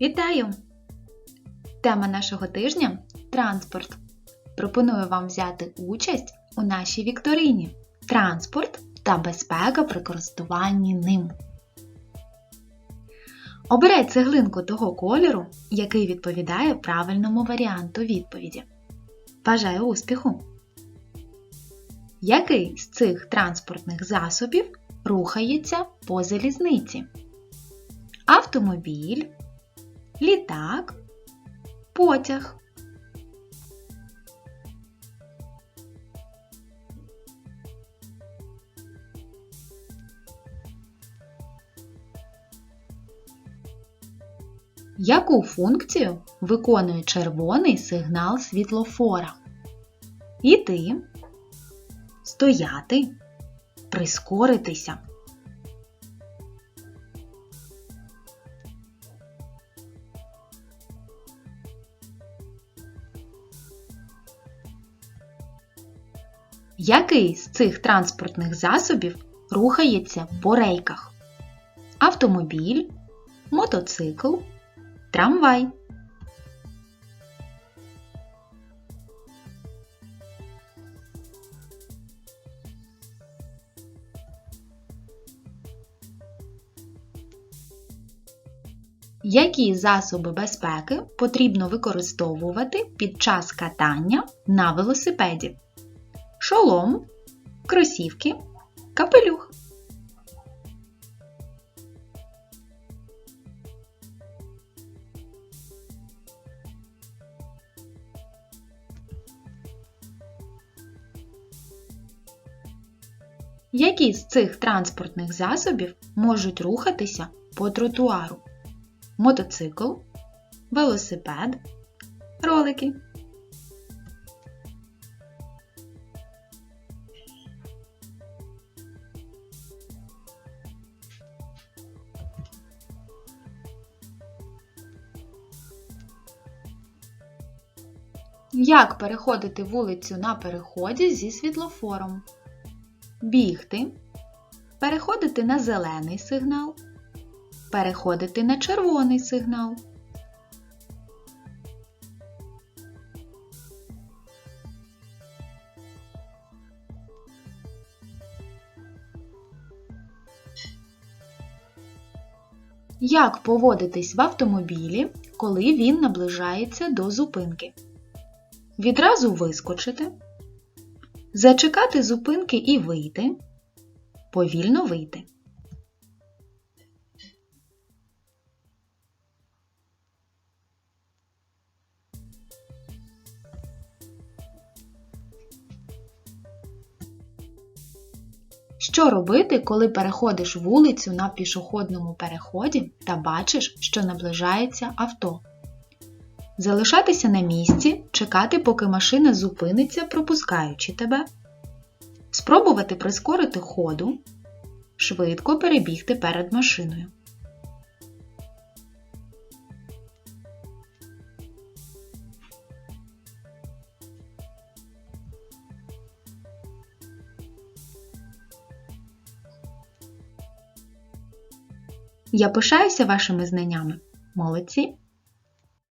Вітаю! Тема нашого тижня транспорт. Пропоную вам взяти участь у нашій вікторині Транспорт та безпека при користуванні ним. Обирай цеглинку того кольору, який відповідає правильному варіанту відповіді. Бажаю успіху! Який з цих транспортних засобів рухається по залізниці? Автомобіль, літак, потяг. Яку функцію виконує червоний сигнал світлофора? Іти, стояти, прискоритися. Який з цих транспортних засобів рухається по рейках? Автомобіль, мотоцикл, трамвай. Які засоби безпеки потрібно використовувати під час катання на велосипеді? Шолом, кросівки, капелюх. Які з цих транспортних засобів можуть рухатися по тротуару? Мотоцикл, велосипед, ролики. Як переходити вулицю на переході зі світлофором? Бігти, переходити на зелений сигнал, переходити на червоний сигнал. Як поводитись в автомобілі, коли він наближається до зупинки? Відразу вискочити, зачекати зупинки і вийти, повільно вийти. Що робити, коли переходиш вулицю на пішохідному переході та бачиш, що наближається авто? Залишатися на місці, чекати, поки машина зупиниться, пропускаючи тебе. Спробувати прискорити ходу, швидко перебігти перед машиною. Я пишаюся вашими знаннями. Молодці!